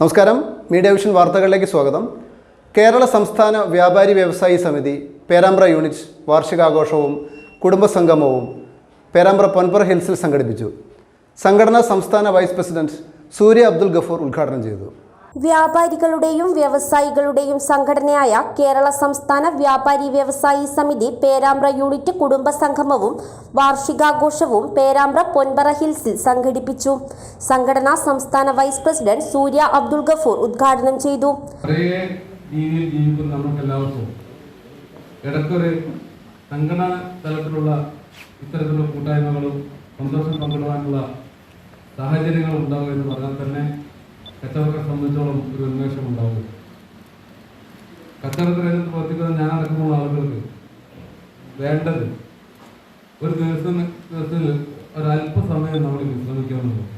നമസ്കാരം. Media vision വാർത്തകളിലേക്ക് സ്വാഗതം. കേരള സംസ്ഥാന വ്യാപാരി വ്യവസായി സമിതി പേരാമ്പ്ര യൂണിറ്റ് വാർഷികാഘോഷവും കുടുംബസംഗമവും പേരാമ്പ്ര പൊൻപ്ര ഹിൽസിൽ സംഘടിപ്പിച്ചു. സംഘടനാ സംസ്ഥാന വൈസ് പ്രസിഡന്റ് സൂര്യ അബ്ദുൽ ഗഫൂർ ഉദ്ഘാടനം ചെയ്തു. വ്യാപാരികളുടെയും വ്യവസായികളുടെയും സംഘടനയായ കേരള സംസ്ഥാന വ്യാപാരി വ്യവസായി സമിതി പേരാമ്പ്ര യൂണിറ്റ് കുടുംബ സംഗമവും വാർഷികാഘോഷവും പേരാമ്പ്ര പൊൻപറ ഹിൽസിൽ സംഘടിപ്പിച്ചു. സംഘടനാ സംസ്ഥാന വൈസ് പ്രസിഡന്റ് സൂര്യ അബ്ദുൾ ഗഫൂർ ഉദ്ഘാടനം ചെയ്തു. തലത്തിലുള്ള ഇത്തരത്തിലുള്ള കൂട്ടായ്മകളും സന്തോഷം പങ്കിടുവാനുള്ള സാഹചര്യങ്ങൾ ഉണ്ടാവുക എന്ന് പറഞ്ഞാൽ തന്നെ കച്ചവടത്തെ സംബന്ധിച്ചോളം ഒരു ഉന്മേഷം ഉണ്ടാവും. കച്ചവട രംഗത്ത് പ്രവർത്തിക്കുന്ന ഞാൻ അടക്കമുള്ള ആളുകൾക്ക് വേണ്ടത് ഒരു ദിവസം ദിവസത്തിൽ ഒരല്പസമയം നമ്മൾ വിശ്രമിക്കാമെന്നുള്ളത്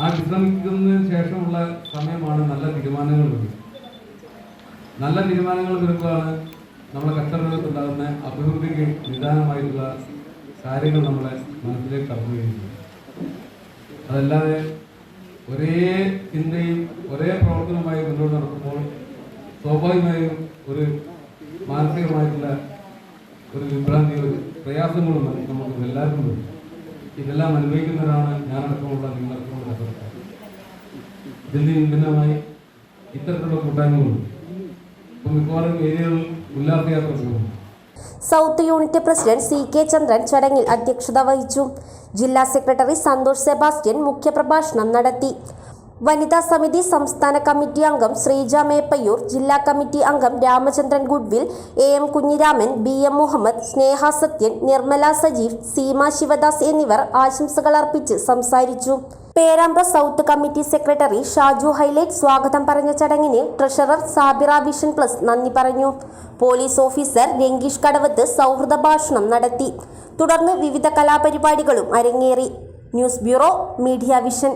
ആ വിശ്രമിക്കുന്നതിന് ശേഷമുള്ള സമയമാണ് നല്ല തീരുമാനങ്ങൾ വരുന്നത്. നല്ല തീരുമാനങ്ങൾ വരുമ്പോഴാണ് നമ്മുടെ കച്ചവടത്തിൽ ഉണ്ടാകുന്ന അഭിവൃദ്ധിക്ക് നിദാനമായിട്ടുള്ള കാര്യങ്ങൾ നമ്മളെ മനസ്സിലേക്ക് കടന്നു വരുന്നത്. അതല്ലാതെ ഒരേ ചിന്തയും ഒരേ പ്രവർത്തനമായി മുന്നോട്ട് നടക്കുമ്പോൾ സ്വാഭാവികമായും ഒരു മാനസികമായിട്ടുള്ള ഒരു വിഭ്രാന്തി ഒരു പ്രയാസങ്ങളും നമുക്ക് എല്ലാവർക്കും വരും ഇതെല്ലാം അനുഭവിക്കുന്നവരാണ് ഞാനടക്കമുള്ള നിങ്ങളടക്കമുള്ള കച്ചവടക്കാർ. ഇതിൽ നിന്ന് ഭിന്നമായി ഇത്തരത്തിലുള്ള കൂട്ടായ്മകളുണ്ട്. ഇപ്പം മിക്കവാറും ഏരിയകളിൽ ഉല്ലാസയാത്ര south unit president C K Chandran ചടങ്ങിൽ അധ്യക്ഷത വഹിച്ചു. ജില്ലാ സെക്രട്ടറി സന്തോഷ് സെബാസ്റ്റ്യൻ മുഖ്യപ്രഭാഷണം നടത്തി. വനിതാ സമിതി സംസ്ഥാന കമ്മിറ്റി അംഗം ശ്രീജ മേപ്പയ്യൂർ ജില്ലാ കമ്മിറ്റി അംഗം Ramachandran goodwill A M Kunhiraman B M Muhammad Sneha Sathyan Nirmala Sajeev Seema Sivadas എന്നിവർ ആശംസകൾ അർപ്പിച്ച് സംസാരിച്ചു. Perambra south committee secretary Shaju highlight സ്വാഗതം പറഞ്ഞ ചടങ്ങിന് ട്രഷറർ സാബിറ വിഷൻ പ്ലസ് നന്ദി പറഞ്ഞു. പോലീസ് ഓഫീസർ രംഗീഷ് കടവത്ത് സൗഹൃദ ഭാഷണം നടത്തി. തുടർന്ന് വിവിധ കലാപരിപാടികളും അരങ്ങേറി. News bureau media vision.